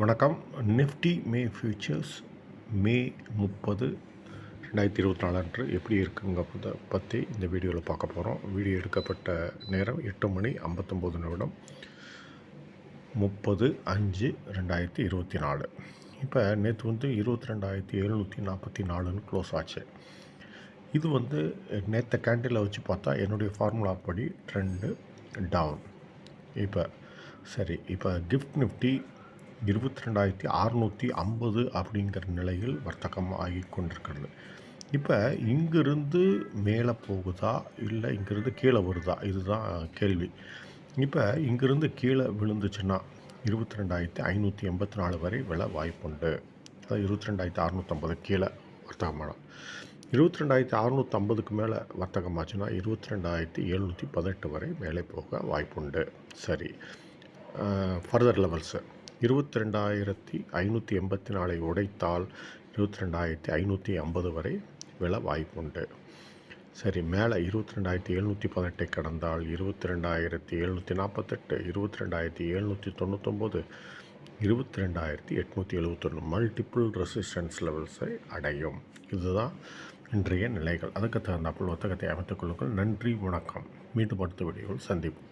வணக்கம். நிஃப்டி மே ஃபியூச்சர்ஸ் மே முப்பது ரெண்டாயிரத்தி இருபத்தி நாலு அன்று எப்படி இருக்குங்கிறத பற்றி இந்த வீடியோவில் பார்க்க போகிறோம் வீடியோ எடுக்கப்பட்ட நேரம் எட்டு மணி ஐம்பத்தொம்போது நிமிடம். முப்பது அஞ்சு ரெண்டாயிரத்தி இருபத்தி நாலு. இப்போ நேற்று வந்து இருபத்தி ரெண்டாயிரத்தி எழுநூற்றி நாற்பத்தி நாலுன்னு க்ளோஸ் ஆச்சு. இது வந்து நேற்று கேண்டில் வச்சு பார்த்தா என்னுடைய ஃபார்முலா படி ட்ரெண்டு டவுன் இப்போ சரி இப்போ கிஃப்ட் நிஃப்டி இருபத்தி ரெண்டாயிரத்தி அறநூற்றி ஐம்பது அப்படிங்கிற நிலையில் வர்த்தகம் ஆகி கொண்டிருக்கிறது இப்போ இங்கிருந்து மேலே போகுதா? இல்லை இங்கிருந்து கீழே வருதா? இதுதான் கேள்வி. இப்போ இங்கிருந்து கீழே விழுந்துச்சுன்னா இருபத்தி ரெண்டாயிரத்தி ஐநூற்றி எண்பத்தி நாலு வரை விலை வாய்ப்புண்டு. அதாவது இருபத்தி ரெண்டாயிரத்தி அறநூற்றம்பது கீழே வர்த்தகமான இருபத்தி ரெண்டாயிரத்தி அறநூற்றம்பதுக்கு மேலே வர்த்தகமாச்சுன்னா இருபத்தி ரெண்டாயிரத்தி எழுநூற்றி பதினெட்டு வரை மேலே போக வாய்ப்புண்டு. சரி. ஃபர்தர் லெவல்ஸு இருபத்தி ரெண்டாயிரத்தி ஐநூற்றி எண்பத்தி நாலை உடைத்தால் இருபத்தி ரெண்டாயிரத்தி ஐநூற்றி ஐம்பது வரை விழ வாய்ப்புண்டு. சரி மேலே இருபத்தி ரெண்டாயிரத்தி எழுநூற்றி பதினெட்டை கடந்தால் இருபத்தி ரெண்டாயிரத்தி எழுநூற்றி நாற்பத்தெட்டு இருபத்தி ரெண்டாயிரத்தி எழுநூற்றி தொண்ணூத்தொம்பது இருபத்தி ரெண்டாயிரத்தி எட்நூற்றி எழுபத்தொன்று மல்டிப்புள் ரெசிஸ்டன்ஸ் லெவல்ஸை அடையும். இதுதான் இன்றைய நிலைகள். அதுக்கு தகுந்தாப்பில் ஒத்தகத்தை அமைத்துக் கொள்ளுங்கள். நன்றி வணக்கம். மீண்டும் அடுத்த வீடியோவில் சந்திப்போம்.